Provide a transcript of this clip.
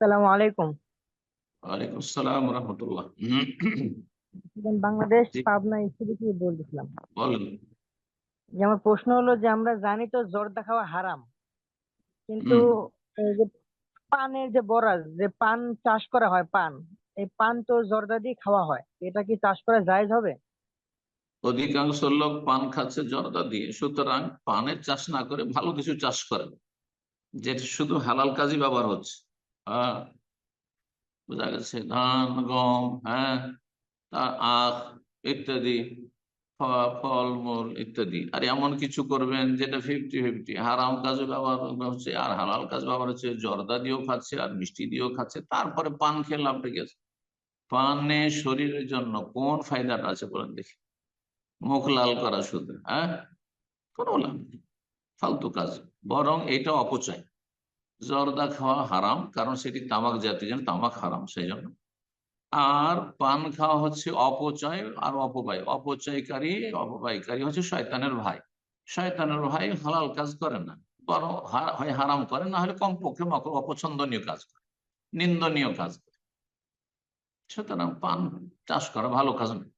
আসসালামু আলাইকুম। ওয়ালাইকুম আসসালাম রহমতুল্লাহ। বাংলাদেশ। পাবনা থেকে বলতেছিলাম। বলেন। যে আমার প্রশ্ন হলো যে আমরা জানি তো জর্দা খাওয়া হারাম। কিন্তু যে পানের যে বরাজ যে পান চাষ করা হয় পান এই পান তো জর্দা দিয়ে খাওয়া হয়। এটা কি চাষ করা জায়েজ হবে? অধিকাংশ লোক পান খাচ্ছে জর্দা দিয়ে সুতরাং পানের চাষ না করে ভালো কিছু চাষ করে। যেটা শুধু হালাল কাজই ব্যবহার হচ্ছে। হ্যাঁ বোঝা গেছে, ধান, গম হ্যাঁ তার আখ ইত্যাদি ফলমূল ইত্যাদি। আর এমন কিছু করবেন যেটা ফিফটি ফিফটি হারাম কাজে ব্যবহার হচ্ছে, আর হালাল কাজ ব্যবহার হচ্ছে, জর্দা দিয়েও খাচ্ছে, আর মিষ্টি দিয়েও খাচ্ছে, তারপরে পান খেয়ে লাভ গেছে পানে শরীরের জন্য কোন ফায়দাটা আছে বলেন দেখি। মুখ লাল করা শুধু হ্যাঁ? কোনো লাভ ফালতু কাজ। বরং এটা অপচয়। জর্দা খাওয়া হারাম, কারণ সেটি তামাক জাতীয় জন্য তামাক হারাম, সেই জন্য। আর পান খাওয়া হচ্ছে অপচয় আর অপবায় অপচয়কারী, অপব্যয়কারী হচ্ছে শয়তানের ভাই। শয়তানের ভাই হালাল কাজ করে না। বরং হয় হারাম করে, না হলে কমপক্ষে মক- অপছন্দনীয় কাজ করে, নিন্দনীয় কাজ করে। সুতরাং পান, চাষ করা ভালো কাজ নয়।